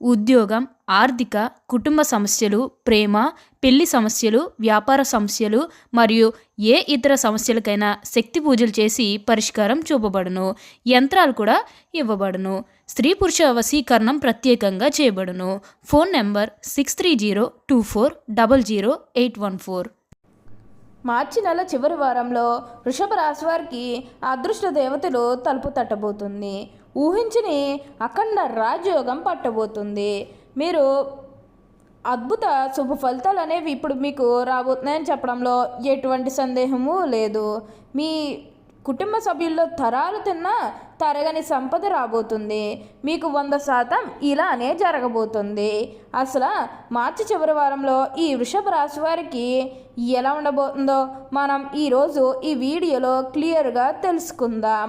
ఉద్యోగం ఆర్థిక కుటుంబ సమస్యలు ప్రేమ పెళ్ళి సమస్యలు వ్యాపార సమస్యలు మరియు ఏ ఇతర సమస్యలకైనా శక్తి పూజలు చేసి పరిష్కారం చూపబడును. యంత్రాలు కూడా ఇవ్వబడును. స్త్రీ పురుష వశీకరణం ప్రత్యేకంగా చేయబడును. Phone number six three zero two four double zero eight one four మార్చి నెల చివరి వారంలో వృషభ రాశి వారికి అదృష్ట దేవతలు తలుపు తట్టబోతుంది. ఊహించని అఖండ రాజయోగం పట్టబోతుంది. మీరు అద్భుత శుభ ఫలితాలు అనేవి ఇప్పుడు మీకు రాబోతున్నాయని చెప్పడంలో ఎటువంటి సందేహము లేదు. మీ కుటుంబ సభ్యుల్లో తరాలు తిన్నా తరగని సంపద రాబోతుంది. మీకు వంద శాతం ఇలానే జరగబోతుంది. అసలు మార్చి చివరి వారంలో ఈ వృషభ రాశి వారికి ఎలా ఉండబోతుందో మనం ఈరోజు ఈ వీడియోలో క్లియర్గా తెలుసుకుందాం.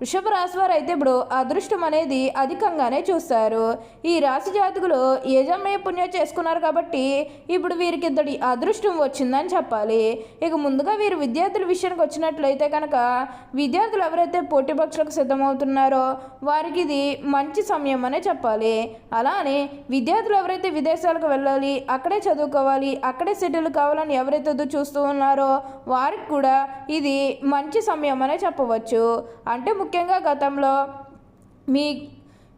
వృషభ రాశి వారు అయితే ఇప్పుడు అదృష్టం అనేది అధికంగానే చూస్తారు. ఈ రాశి జాతకులు ఏజమ్మే పుణ్యం చేసుకున్నారు కాబట్టి ఇప్పుడు వీరికి ఇంతటి అదృష్టం వచ్చిందని చెప్పాలి. ఇక ముందుగా వీరు విద్యార్థుల విషయానికి వచ్చినట్లయితే కనుక విద్యార్థులు ఎవరైతే పోటీ పక్షులకు సిద్ధమవుతున్నారో వారికి ఇది మంచి సమయం అనే చెప్పాలి. అలానే విద్యార్థులు ఎవరైతే విదేశాలకు వెళ్ళాలి అక్కడే చదువుకోవాలి అక్కడే సెటిల్ కావాలని ఎవరైతే చూస్తూ ఉన్నారో వారికి కూడా ఇది మంచి సమయం అనే చెప్పవచ్చు. అంటే ముఖ్యంగా గతంలో మీ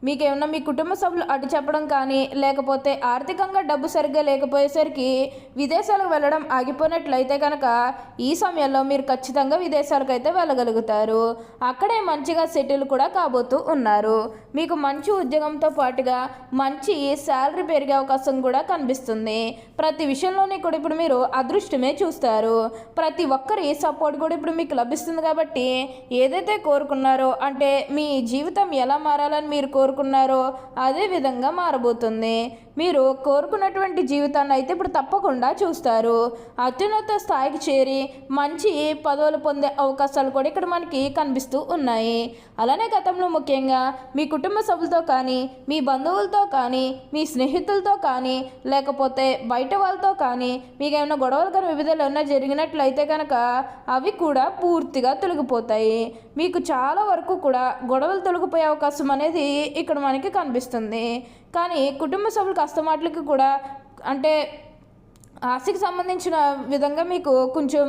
మీకేమన్నా మీ కుటుంబ సభ్యులు అడ్డు చెప్పడం కానీ లేకపోతే ఆర్థికంగా డబ్బు సరిగ్గా లేకపోయేసరికి విదేశాలకు వెళ్ళడం ఆగిపోయినట్లయితే కనుక ఈ సమయంలో మీరు ఖచ్చితంగా విదేశాలకు అయితే వెళ్ళగలుగుతారు. అక్కడే మంచిగా సెటిల్ కూడా కాబోతూ ఉన్నారు. మీకు మంచి ఉద్యోగంతో పాటుగా మంచి శాలరీ పెరిగే అవకాశం కూడా కనిపిస్తుంది. ప్రతి విషయంలోని కూడా ఇప్పుడు మీరు అదృష్టమే చూస్తారు. ప్రతి ఒక్కరి సపోర్ట్ కూడా ఇప్పుడు మీకు లభిస్తుంది కాబట్టి ఏదైతే కోరుకున్నారో అంటే మీ జీవితం ఎలా మారాలని మీరు కోరు కోరుకున్నారో అదే విధంగా మారబోతుంది. మీరు కోరుకున్నటువంటి జీవితాన్ని అయితే ఇప్పుడు తప్పకుండా చూస్తారు. అత్యున్నత స్థాయికి చేరి మంచి పదవులు పొందే అవకాశాలు కూడా ఇక్కడ మనకి కనిపిస్తూ ఉన్నాయి. అలానే గతంలో ముఖ్యంగా మీ కుటుంబ సభ్యులతో కానీ మీ బంధువులతో కానీ మీ స్నేహితులతో కానీ లేకపోతే బయట వాళ్ళతో కానీ మీకు ఏమైనా గొడవలు కానీ వివిధాలు ఏమైనా జరిగినట్లయితే కనుక అవి కూడా పూర్తిగా తొలగిపోతాయి. మీకు చాలా వరకు కూడా గొడవలు తొలగిపోయే అవకాశం అనేది ఇక్కడ మనకి కనిపిస్తుంది. కానీ కుటుంబ సభ్యులకు అస్తమాట్లకి కూడా అంటే ఆస్తికి సంబంధించిన విధంగా మీకు కొంచెం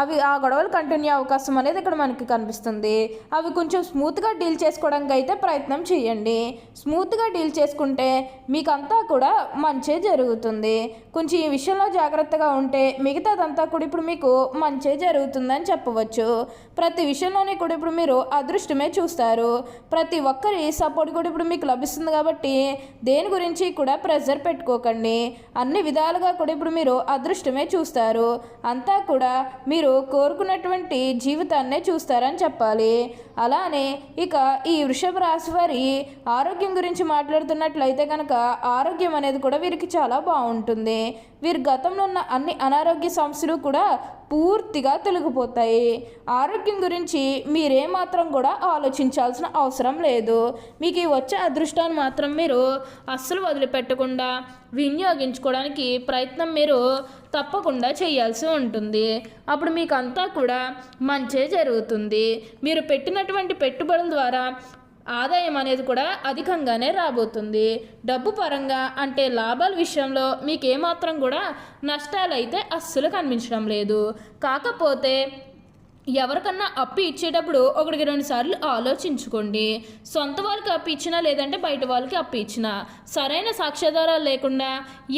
అవి ఆ గొడవలు కంటిన్యూ అవకాశం అనేది ఇక్కడ మనకి కనిపిస్తుంది. అవి కొంచెం స్మూత్గా డీల్ చేసుకోవడానికి అయితే ప్రయత్నం చేయండి. స్మూత్గా డీల్ చేసుకుంటే మీకంతా కూడా మంచే జరుగుతుంది. కొంచెం ఈ విషయంలో జాగ్రత్తగా ఉంటే మిగతాదంతా కూడా ఇప్పుడు మీకు మంచే జరుగుతుందని చెప్పవచ్చు. ప్రతి విషయంలోనే కూడా ఇప్పుడు మీరు అదృష్టమే చూస్తారు. ప్రతి ఒక్కరి సపోర్ట్ కూడా ఇప్పుడు మీకు లభిస్తుంది కాబట్టి దేని గురించి కూడా ప్రెజర్ పెట్టుకోకండి. అన్ని విధాలుగా కూడా ఇప్పుడు మీరు అదృష్టమే చూస్తారు. అంతా కూడా మీరు మీరు కోరుకున్నటువంటి జీవితాన్నే చూస్తారని చెప్పాలి. అలానే ఇక ఈ వృషభ రాశి వారి ఆరోగ్యం గురించి మాట్లాడుతున్నట్లయితే కనుక ఆరోగ్యం అనేది కూడా వీరికి చాలా బాగుంటుంది. వీరి గతంలో ఉన్న అన్ని అనారోగ్య సమస్యలు కూడా పూర్తిగా తొలగిపోతాయి. ఆరోగ్యం గురించి మీరేమాత్రం కూడా ఆలోచించాల్సిన అవసరం లేదు. మీకు ఈ వచ్చే అదృష్టాన్ని మాత్రం మీరు అస్సలు వదిలిపెట్టకుండా వినియోగించుకోవడానికి ప్రయత్నం మీరు తప్పకుండా చేయాల్సి ఉంటుంది. అప్పుడు మీకు అంతా కూడా మంచే జరుగుతుంది. మీరు పెట్టినటువంటి పెట్టుబడుల ద్వారా ఆదాయం అనేది కూడా అధికంగానే రాబోతుంది. డబ్బు పరంగా అంటే లాభాల విషయంలో మీకు ఏమాత్రం కూడా నష్టాలు అయితే అస్సలు కనిపించడం లేదు. కాకపోతే ఎవరికన్నా అప్పు ఇచ్చేటప్పుడు ఒకటికి రెండు సార్లు ఆలోచించుకోండి. సొంత వాళ్ళకి అప్పు ఇచ్చినా లేదంటే బయట వాళ్ళకి అప్పు ఇచ్చినా. సరైన సాక్ష్యాధారాలు లేకుండా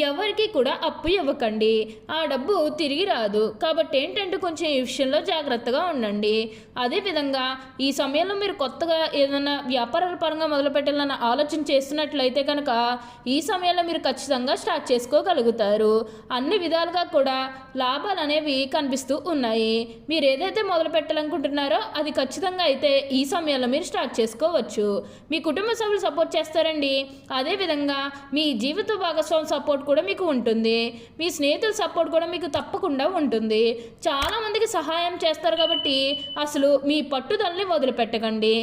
ఎవరికి కూడా అప్పు ఇవ్వకండి. ఆ డబ్బు తిరిగి రాదు. కాబట్టి ఏంటంటే కొంచెం ఈ విషయంలో జాగ్రత్తగా ఉండండి. అదేవిధంగా ఈ సమయంలో మీరు కొత్తగా ఏదైనా వ్యాపారాల పరంగా మొదలుపెట్టాలన్న ఆలోచన చేస్తున్నట్లయితే కనుక ఈ సమయంలో మీరు ఖచ్చితంగా స్టార్ట్ చేసుకోగలుగుతారు. అన్ని విధాలుగా కూడా లాభాలు అనేవి కనిపిస్తూ ఉన్నాయి. మీరు ఏదైతే మొదలు పెట్టాలనుకుంటున్నారో అది ఖచ్చితంగా అయితే ఈ సమయంలో మీరు స్టార్ట్ చేసుకోవచ్చు. మీ కుటుంబ సభ్యులు సపోర్ట్ చేస్తారండి. అదేవిధంగా మీ జీవిత భాగస్వామి సపోర్ట్ కూడా మీకు ఉంటుంది. మీ స్నేహితుల సపోర్ట్ కూడా మీకు తప్పకుండా ఉంటుంది. చాలామందికి సహాయం చేస్తారు కాబట్టి అసలు మీ పట్టుదలని వదిలిపెట్టకండి.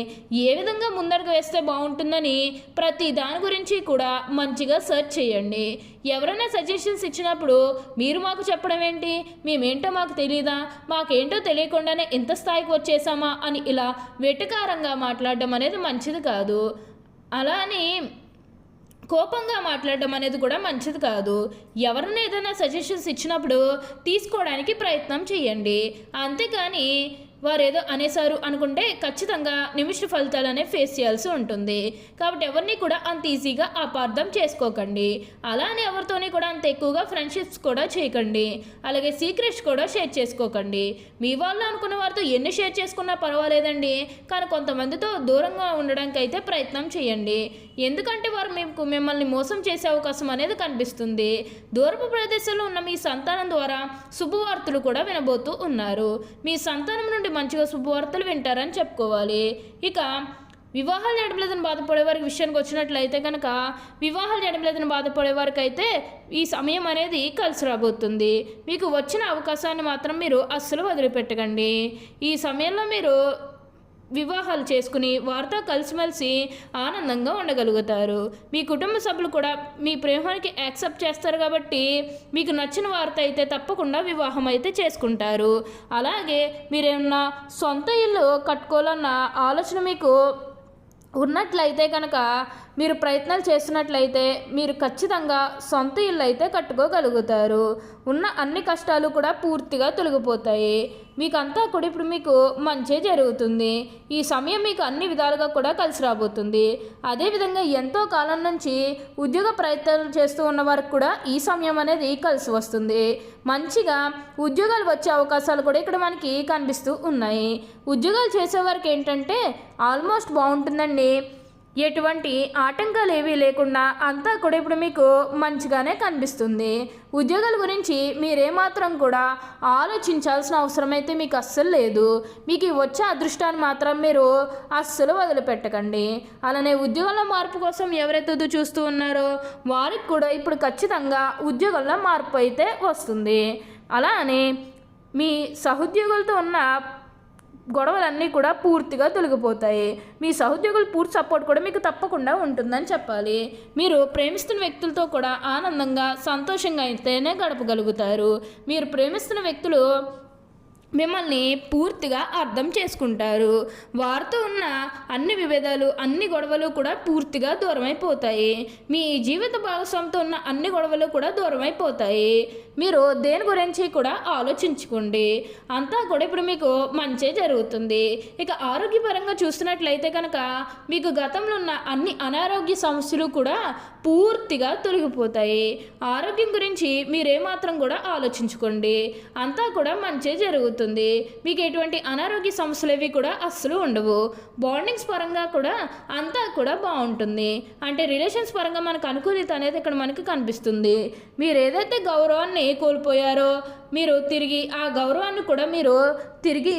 ఏ విధంగా ముందడుగు వేస్తే బాగుంటుందని ప్రతి దాని గురించి కూడా మంచిగా సెర్చ్ చేయండి. ఎవరైనా సజెషన్స్ ఇచ్చినప్పుడు మీరు మాకు చెప్పడం ఏంటి? మేమేంటో మాకు తెలియదా మాకేంటో తెలియకుండానే ఇంత స్థాయికి వచ్చేసామా అని ఇలా వెటకారంగా మాట్లాడడం అనేది మంచిది కాదు. అలా అని కోపంగా మాట్లాడడం అనేది కూడా మంచిది కాదు. ఎవరిని ఏదైనా సజెషన్స్ ఇచ్చినప్పుడు తీసుకోవడానికి ప్రయత్నం చేయండి. అంతేకాని వారు ఏదో అనేసారు అనుకుంటే ఖచ్చితంగా నిమిష ఫలితాలనే ఫేస్ చేయాల్సి ఉంటుంది. కాబట్టి ఎవరిని కూడా అంత ఈజీగా అపార్థం చేసుకోకండి. అలానే ఎవరితోని కూడా అంత ఎక్కువగా ఫ్రెండ్షిప్స్ కూడా చేయకండి. అలాగే సీక్రెట్స్ కూడా షేర్ చేసుకోకండి. మీ వాళ్ళు అనుకున్న వారితో ఎన్ని షేర్ చేసుకున్నా పర్వాలేదండి. కానీ కొంతమందితో దూరంగా ఉండడానికి అయితే ప్రయత్నం చేయండి. ఎందుకంటే వారు మీకు మిమ్మల్ని మోసం చేసే అవకాశం అనేది కనిపిస్తుంది. దూరపు ప్రదేశంలో ఉన్న మీ సంతానం ద్వారా శుభవార్తలు కూడా వినబోతూ ఉన్నారు. మీ సంతానం నుండి మంచిగా శుభవార్తలు వింటారని చెప్పుకోవాలి. ఇక వివాహాలు నడపలేదని బాధపడే వారికి విషయానికి వచ్చినట్లయితే కనుక వివాహాలు నడపలేదని బాధపడే వారికి అయితే ఈ సమయం అనేది కలిసి రాబోతుంది. మీకు వచ్చిన అవకాశాన్ని మాత్రం మీరు అస్సలు వదిలిపెట్టకండి. ఈ సమయంలో మీరు వివాహాలు చేసుకుని వారితో కలిసిమెలిసి ఆనందంగా ఉండగలుగుతారు. మీ కుటుంబ సభ్యులు కూడా మీ ప్రేమానికి యాక్సెప్ట్ చేస్తారు కాబట్టి మీకు నచ్చిన వారితో అయితే తప్పకుండా వివాహం అయితే చేసుకుంటారు. అలాగే మీరేమన్నా సొంత ఇల్లు కట్టుకోవాలన్న ఆలోచన మీకు ఉన్నట్లయితే కనుక మీరు ప్రయత్నాలు చేస్తున్నట్లయితే మీరు ఖచ్చితంగా సొంత ఇల్లు అయితే కట్టుకోగలుగుతారు. ఉన్న అన్ని కష్టాలు కూడా పూర్తిగా తొలగిపోతాయి. మీకంతా కూడా ఇప్పుడు మీకు మంచే జరుగుతుంది. ఈ సమయం మీకు అన్ని విధాలుగా కూడా కలిసి రాబోతుంది. అదేవిధంగా ఎంతో కాలం నుంచి ఉద్యోగ ప్రయత్నాలు చేస్తూ ఉన్న వారికి కూడా ఈ సమయం అనేది కలిసి వస్తుంది. మంచిగా ఉద్యోగాలు వచ్చే అవకాశాలు కూడా ఇక్కడ మనకి కనిపిస్తూ ఉన్నాయి. ఉద్యోగాలు చేసేవారికి ఏంటంటే ఆల్మోస్ట్ బాగుంటుందండి. ఎటువంటి ఆటంకాలు ఏవీ లేకుండా అంతా కూడా ఇప్పుడు మీకు మంచిగానే కనిపిస్తుంది. ఉద్యోగాల గురించి మీరేమాత్రం కూడా ఆలోచించాల్సిన అవసరం అయితే మీకు అస్సలు లేదు. మీకు వచ్చే అదృష్టాన్ని మాత్రం మీరు అస్సలు వదిలిపెట్టకండి. అలానే ఉద్యోగంలో మార్పు కోసం ఎవరైతే ఎదురు చూస్తూ ఉన్నారో వారికి కూడా ఇప్పుడు ఖచ్చితంగా ఉద్యోగంలో మార్పు అయితే వస్తుంది. అలా అని మీ సహోద్యోగులతో ఉన్న గొడవలన్నీ కూడా పూర్తిగా తొలగిపోతాయి. మీ సహోద్యోగుల పూర్తి సపోర్ట్ కూడా మీకు తప్పకుండా ఉంటుందని చెప్పాలి. మీరు ప్రేమిస్తున్న వ్యక్తులతో కూడా ఆనందంగా సంతోషంగా అయితేనే గడపగలుగుతారు. మీరు ప్రేమిస్తున్న వ్యక్తులు మిమ్మల్ని పూర్తిగా అర్థం చేసుకుంటారు. వారితో ఉన్న అన్ని విభేదాలు అన్ని గొడవలు కూడా పూర్తిగా దూరమైపోతాయి. మీ జీవిత భాగస్వామితో ఉన్న అన్ని గొడవలు కూడా దూరమైపోతాయి. మీరు దేని గురించి కూడా ఆలోచించుకోండి. అంతా కూడా ఇప్పుడు మీకు మంచే జరుగుతుంది. ఇక ఆరోగ్యపరంగా చూస్తున్నట్లయితే కనుక మీకు గతంలో ఉన్న అన్ని అనారోగ్య సమస్యలు కూడా పూర్తిగా తొలగిపోతాయి. ఆరోగ్యం గురించి మీరేమాత్రం కూడా ఆలోచించుకోండి. అంతా కూడా మంచే జరుగుతుంది. మీకు ఎటువంటి అనారోగ్య సమస్యలు ఏవి కూడా అస్సలు ఉండవు. బాండింగ్స్ పరంగా కూడా అంతా కూడా బాగుంటుంది. అంటే రిలేషన్స్ పరంగా మనకు అనుకూలిత అనేది ఇక్కడ మనకు కనిపిస్తుంది. మీరు ఏదైతే గౌరవాన్ని కోల్పోయారో మీరు తిరిగి ఆ గౌరవాన్ని కూడా మీరు తిరిగి